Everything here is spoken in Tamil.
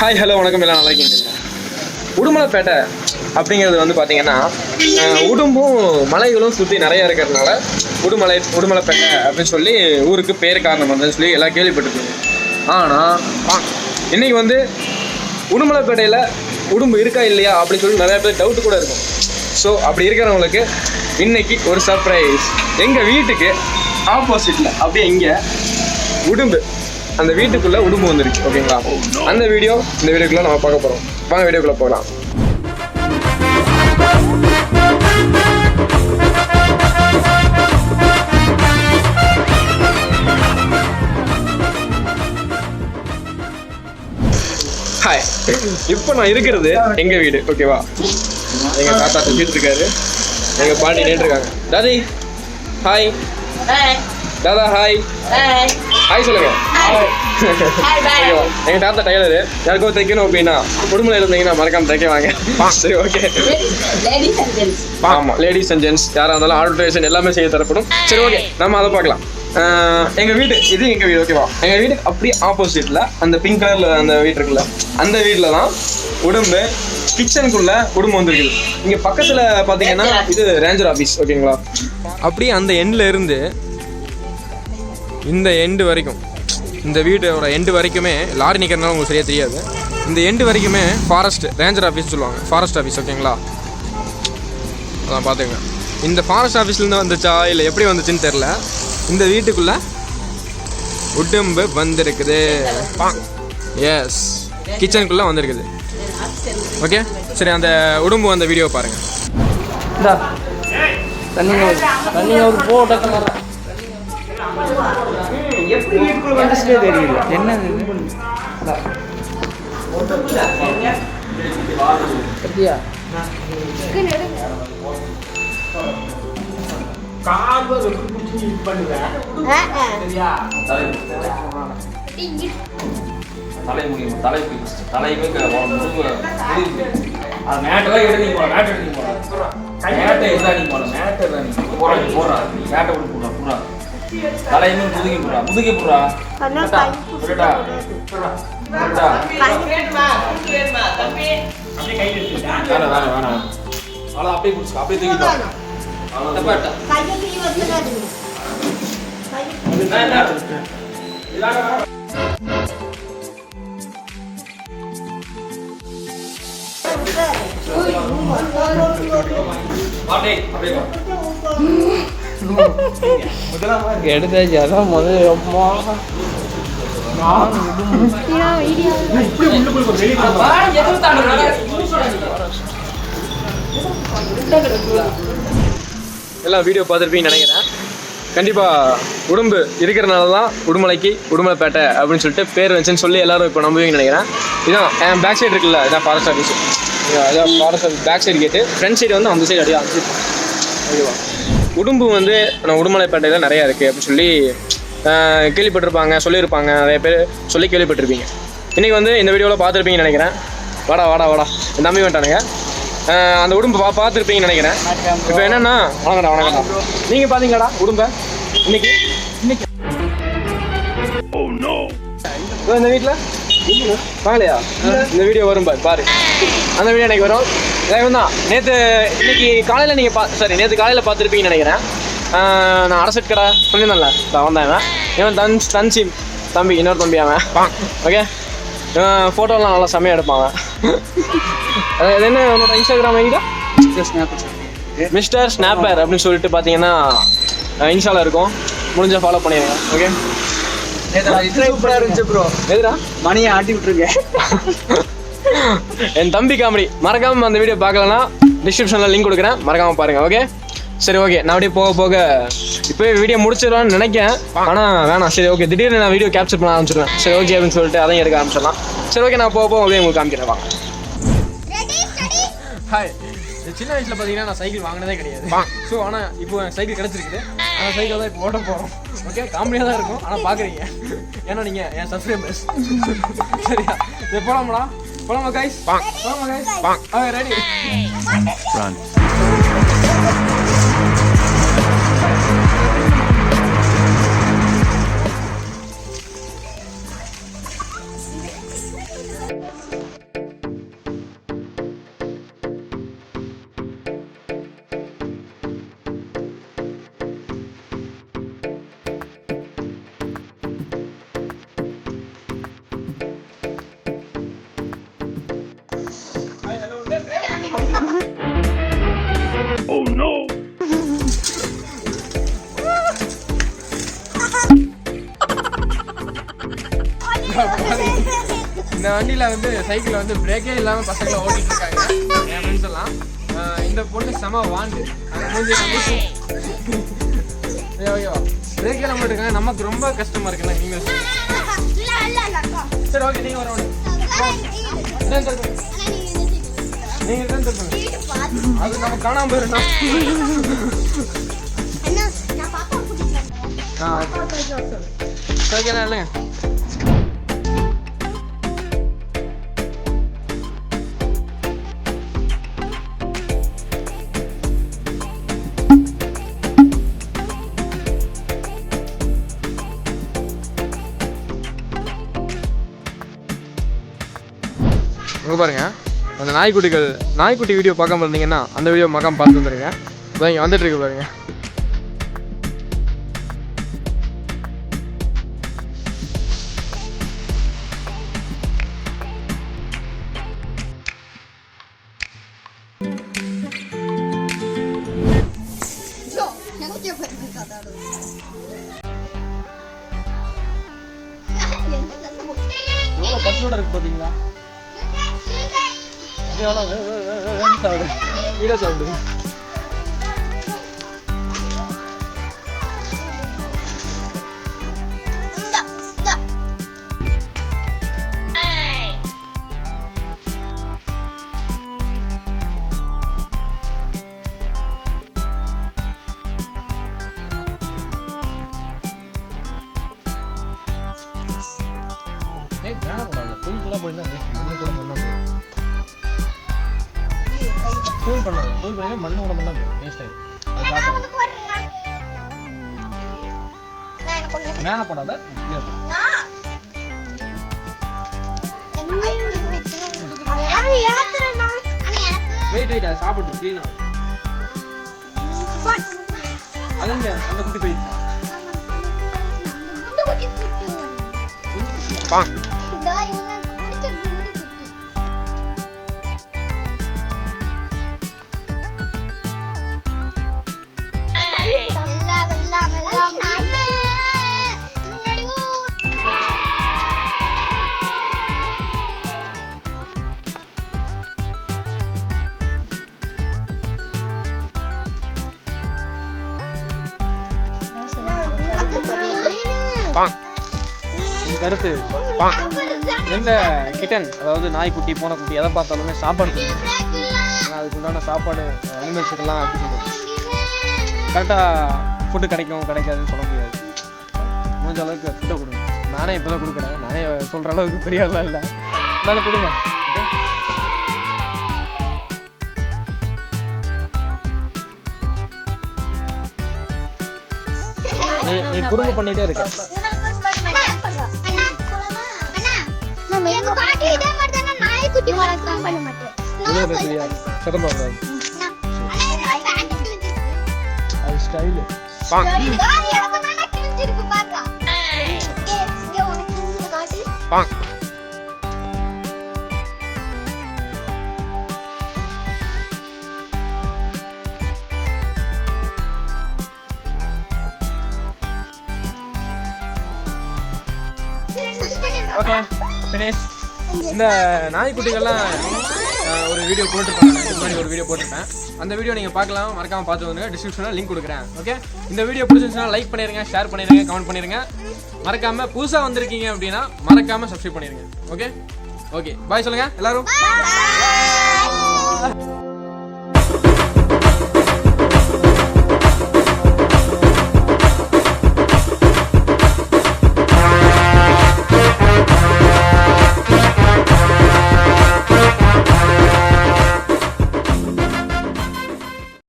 ஹாய் ஹலோ வணக்கம். எல்லாம் நல்லா இருக்கீங்க உடுமலைப்பேட்டை அப்படிங்கிறது வந்து பார்த்தீங்கன்னா உடும்பும் மலைகளும் சுற்றி நிறைய இருக்கிறதுனால உடுமலை உடுமலைப்பேட்டை அப்படின்னு சொல்லி ஊருக்கு பேர் காரணம் வந்ததுன்னு சொல்லி எல்லாம் கேள்விப்பட்டிருக்கீங்க ஆனால் இன்னைக்கு வந்து உடுமலைப்பேட்டையில் உடும்பு இருக்கா இல்லையா அப்படின்னு சொல்லி நிறைய பேர் டவுட் கூட இருக்கும். ஸோ அப்படி இருக்கிறவங்களுக்கு இன்னைக்கு ஒரு சர்ப்ரைஸ் எங்கள் வீட்டுக்கு ஆப்போசிட்டில் அப்படியே இங்கே உடும்பு. அந்த வீட்டுக்குள்ள உடும்பு வந்துருச்சு ஓகேங்களா அந்த வீடியோ இந்த வீடியோக்குள்ள நம்ம பார்க்க போறோம். வாங்க வீடியோக்குள்ள போகலாம். ஹாய் இப்போ நான் இருக்கிறது எங்க வீடு ஓகேவா எங்க தாத்தா செஞ்சுட்டு இருக்காரு. எங்க பாட்டி நின்று இருக்காங்க. தாதி ஹாய் தாதா ஹாய். ஹாய் சொல்லுங்க? எங்க தாத்தா டைலரு யாருக்கோ தைக்கணும் அப்படின்னா குடும்பம் இருந்தீங்கன்னா மறக்காம தைக்க வாங்க. சரி ஓகே. ஆமா லேடிஸ் அண்ட் ஜென்ட்ஸ் யாரா இருந்தாலும் ஆல்ட்ரேஷன் எல்லாமே செய்ய தரப்படும். சரி ஓகே நம்ம அதை பார்க்கலாம். எங்க வீடு இது எங்க வீடு ஓகேவா எங்க வீடு அப்படியே ஆப்போசிட்ல அந்த பிங்க் கலர்ல அந்த வீடு இருக்குல்ல அந்த வீட்ல தான் உடம்பு கிச்சனுக்குள்ள குடும்பம் வந்துருக்குது. இங்க பக்கத்துல பாத்தீங்கன்னா இது ரேஞ்சர் ஆபீஸ் ஓகேங்களா அப்படியே அந்த எண்ட்ல இருந்து இந்த எண்டு வரைக்கும் இந்த வீடோட எண்டு வரைக்குமே லாரி நிற்கிறதுனால உங்களுக்கு சரியாக தெரியாது. இந்த எண்டு வரைக்குமே ஃபாரஸ்ட் ரேஞ்சர் ஆஃபீஸ் சொல்லுவாங்க. ஃபாரஸ்ட் ஆஃபீஸ் ஓகேங்களா அதான் பார்த்துங்க இந்த ஃபாரஸ்ட் ஆஃபீஸ்லேருந்து வந்துச்சா இல்லை எப்படி வந்துச்சுன்னு தெரில இந்த வீட்டுக்குள்ளே உடம்பு வந்திருக்குது. எஸ் கிச்சனுக்குள்ளே வந்திருக்குது. ஓகே சரி அந்த உடம்பு வந்த வீடியோ பாருங்கள் இந்தா எப்படி வீட்டுக்குள்ள வந்துச்சுட்டே தெரியல. என்னது? இது? இந்தா. பத்தியா தலை முடியும் தலை பிடிச்சு தலையுமே க- உன் முதுகு முதுகு. அது மேட்டெல்லாம் எடுத்து நீ போட மேட் எடுத்து நீ மேட்டை இருந்தா நீ மேட்டை இருந்தா நீ போடுறா போடுறா நீ மேட்டை விட்டு போடுறா பூரா தலையுமே முதுகி போடுறா முதுகி போடுறா விடட்டா விடட்டா வேணாம் வேணாம் வேணாம். அவ்வளோ அப்படியே அப்படியே அப்படியே. எடுத்தாச்சு அதான் முதல்ல அம்மா எல்லாம் வீடியோ பார்த்துருப்பீங்கன்னு நினைக்கிறேன். கண்டிப்பாக உடம்பு இருக்கிறனால தான் உடுமலைக்கு உடுமலைப்பேட்டை அப்படின்னு சொல்லிட்டு பேர் வந்துச்சுன்னு சொல்லி எல்லாரும் இப்போ நம்புவீங்கன்னு நினைக்கிறேன். இதான் என் பேக் சைடு இருக்குல்ல இதான் ஃபாரஸ்ட் ஆஃபீஸ் அதான் forest office back side gate front side வந்து அந்த சைடு அப்படியே அந்த ஓகேவா உடும்பு வந்து நம்ம உடுமலைப்பேட்டையில் நிறையா இருக்குது அப்படின்னு சொல்லி கேள்விப்பட்டிருப்பாங்க சொல்லியிருப்பாங்க நிறைய பேர் சொல்லி கேள்விப்பட்டிருப்பீங்க. இன்றைக்கி வந்து இந்த வீடியோவில் பார்த்துருப்பீங்கன்னு நினைக்கிறேன். வாடா வாடா வாடா. தம்பி வந்துட்டானுங்க. அந்த உடும்பு பா பார்த்துருப்பீங்கன்னு நினைக்கிறேன். இப்போ என்னன்னா வணக்கம்டா வணக்கம்டா. நீங்கள் பார்த்தீங்களாடா உடும்ப? இன்னைக்கு இன்னைக்கு. இதோ இந்த வீட்டில் வாங்கலையா இந்த வீடியோ வரும் பாரு பாரு. அந்த வீடியோ எனக்கு வரும். இவன் தான் நேற்று இன்னைக்கு காலையில் நீங்கள் பா சாரி நேற்று காலையில் பார்த்துருப்பீங்கன்னு நினைக்கிறேன். நான் அரசட் கடை சொல்லியிருந்தேன்ல. வந்தேன் இவன். இவன் தன் தன்சி தம்பி இன்னொரு தம்பி அவன். ஓகே இவன் ஃபோட்டோலாம் நல்லா செம்மையாக எடுப்பான் அவன். அது என்ன உன்னோட இன்ஸ்டாகிராம் ஐடியா மிஸ்டர் ஸ்னாப்பர் அப்படின்னு சொல்லிட்டு பார்த்தீங்கன்னா இன்ஸ்டால இருக்கும். முடிஞ்சா ஃபாலோ பண்ணிடுங்க ஓகே சூப்பரா இருந்துச்சு ப்ரோ எதுடா? மணியை ஆட்டி விட்டுருங்க. என் தம்பி காமெடி. மறக்காம அந்த வீடியோ பார்க்கலனா டிஸ்கிரிப்ஷன்ல லிங்க் கொடுக்குறேன். மறக்காம பாருங்க ஓகே சரி ஓகே நான் அப்படியே போக போக இப்போயே வீடியோ முடிச்சிடலாம்னு நினைக்கிறேன் ஆனால் வேணாம். சரி ஓகே திடீர்னு நான் வீடியோ கேப்சர் பண்ண ஆரம்பிச்சிடுவேன் சரி ஓகே அப்படின்னு சொல்லிட்டு அதையும் எடுக்க ஆரம்பிச்சிடலாம். சரி ஓகே நான் போக போக அப்படியே உங்களுக்கு காமிக்கிறேன். வாங்க. ஹாய் சின்ன வயசில் பார்த்தீங்கன்னா நான் சைக்கிள் வாங்கினதே கிடையாது. ஸோ ஆனால் இப்போ சைக்கிள் கிடச்சிருக்குது. அந்த சைக்கிள் தான் இப்போ ஓட்ட போகிறோம் ஓகே காமெடியாக தான் இருக்கும். ஆனால் பார்க்குறீங்க ஏன்னா நீங்கள் என் சப்ஸ்கிரைபர்ஸ் சரியா? இது போகலாமாடா போகலாமா கைஸ் போகலாமா கைஸ் ஆ ரெடி இந்த வண்டியில் வந்து சைக்கிள் வந்து பிரேக்கே இல்லாமல் பசங்களை ஓட்டிட்டு இருக்காங்க என் ஃப்ரெண்ட்ஸ் எல்லாம் இந்த பொண்ணு செம வாண்டு ஐயோ பிரேக்கே இல்லாமல் இருக்காங்க நமக்கு ரொம்ப கஷ்டமா இருக்குல்ல நீங்கள் சரி ஓகே நீங்கள் வர நீங்கள் தான் சொல்லுங்க அது நம்ம காணாம போயிடணும் ஆ ஓகே தான் இல்லைங்க இங்கே பாருங்க. அந்த நாய்க்குட்டிகள் நாய்க்குட்டி வீடியோ பார்க்காம இருந்தீங்கன்னா அந்த வீடியோ மக்காம பார்த்து வந்துருங்க. இங்கே வந்துட்டு இருக்கு இது எவ்வளோ வே- ஏய் வேணாம் போயிருந்தா பண்ணாது தூள் பண்ணி மண்ணு கூட மண்ணா வேஸ்ட் ஆகும் மேலே போடாத. வெயிட் வெயிட் அது சாப்பிட்டு க்ளீனா அதுங்க அந்த குட்டி போய் பாங் பாங் கருத்து பாங் எந்த கிட்டன் அதாவது நாய்க்குட்டி பூனைக்குட்டி எதை பார்த்தாலுமே சாப்பாடு கொடுக்கணும் ஏன்னா அதுக்கு உண்டான சாப்பாடு அனிமல்ஸுக்கெல்லாம் சொல்றது கரெக்டாக ஃபுட்டு கிடைக்கும். கிடைக்காதுன்னு சொல்ல முடியாது. முடிஞ்ச அளவுக்கு ஃபுட்டை கொடுங்க. நானே இப்போ தான் கொடுக்குறேன். நானே சொல்கிற அளவுக்கு பெரிய இல்லை. இருந்தாலும் கொடுங்க. நீ நீ குறும்பு பண்ணிகிட்டே இருக்க. நாய்க்குட்டி ஃபினிஷ் இந்த நாய்க்குட்டிகள்லாம் ஒரு வீடியோ போட்டிருப்பேன் முன்னாடி ஒரு வீடியோ போட்டிருப்பேன். அந்த வீடியோ நீங்கள் பார்க்கலாம். மறக்காம பார்த்து வந்துங்க டிஸ்கிரிப்ஷனில் லிங்க் கொடுக்குறேன். ஓகே இந்த வீடியோ பிடிச்சிருந்துச்சுன்னா லைக் பண்ணிடுங்க ஷேர் பண்ணிடுங்க கமெண்ட் பண்ணிடுங்க மறக்காம புதுசாக வந்திருக்கீங்க அப்படின்னா மறக்காம சப்ஸ்கிரைப் பண்ணிடுங்க ஓகே ஓகே பாய் சொல்லுங்க எல்லாரும்.